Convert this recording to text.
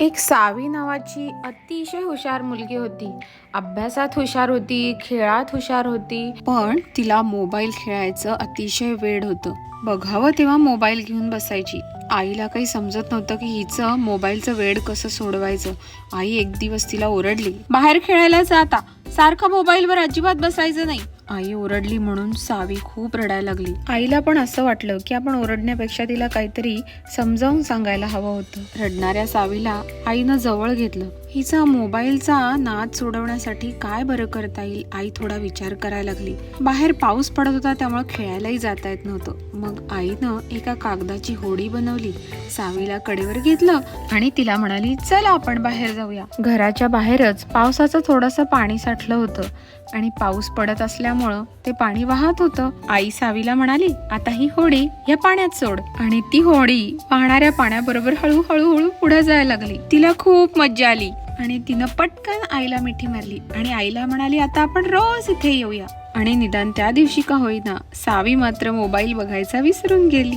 एक सावी नावाची अतिशय हुशार मुलगी होती. अभ्यासात हुशार होती खेळात हुशार होती. पण तिला मोबाईल खेळायचं अतिशय वेड होतं. बघावं तेव्हा मोबाईल घेऊन बसायची. आईला काही समजत नव्हतं की हिचं मोबाईलचं वेड कसं सोडवायचं. आई एक दिवस तिला ओरडली बाहेर खेळायला जाता सारखं मोबाईलवर अजिबात बसायचं नाही. आई ओरडली म्हणून सावी खूप रडायला लागली. आईला पण असं वाटलं की आपण ओरडण्यापेक्षा तिला काहीतरी समजावून सांगायला हवं होतं. रडणाऱ्या सावीला आईनं जवळ घेतलं. हिचा मोबाईलचा नाद सोडवण्यासाठी काय बरं करता येईल आई थोडा विचार करायला लागली. बाहेर पाऊस पडत होता त्यामुळे खेळायलाही जाता येत नव्हतं. मग आईनं एका कागदाची होडी बनवली सावीला कडेवर घेतलं आणि तिला म्हणाली चला आपण बाहेर जाऊया. घराच्या बाहेरच पावसाचं थोडंसं पाणी साठलं होतं आणि पाऊस पडत असल्यामुळं ते पाणी वाहत होतं. आई सावीला म्हणाली आता ही होडी या पाण्यात सोड. आणि ती होडी वाहणाऱ्या पाण्याबरोबर हळूहळू हळू पुढे जायला लागली. तिला खूप मज्जा आली. आणि तिनं पटकन आईला मिठी मारली. आणि आईला म्हणाली आता आपण रोज इथे येऊया. आणि निदान त्या दिवशी का होईना सावी मात्र मोबाईल बघायचा विसरून गेली.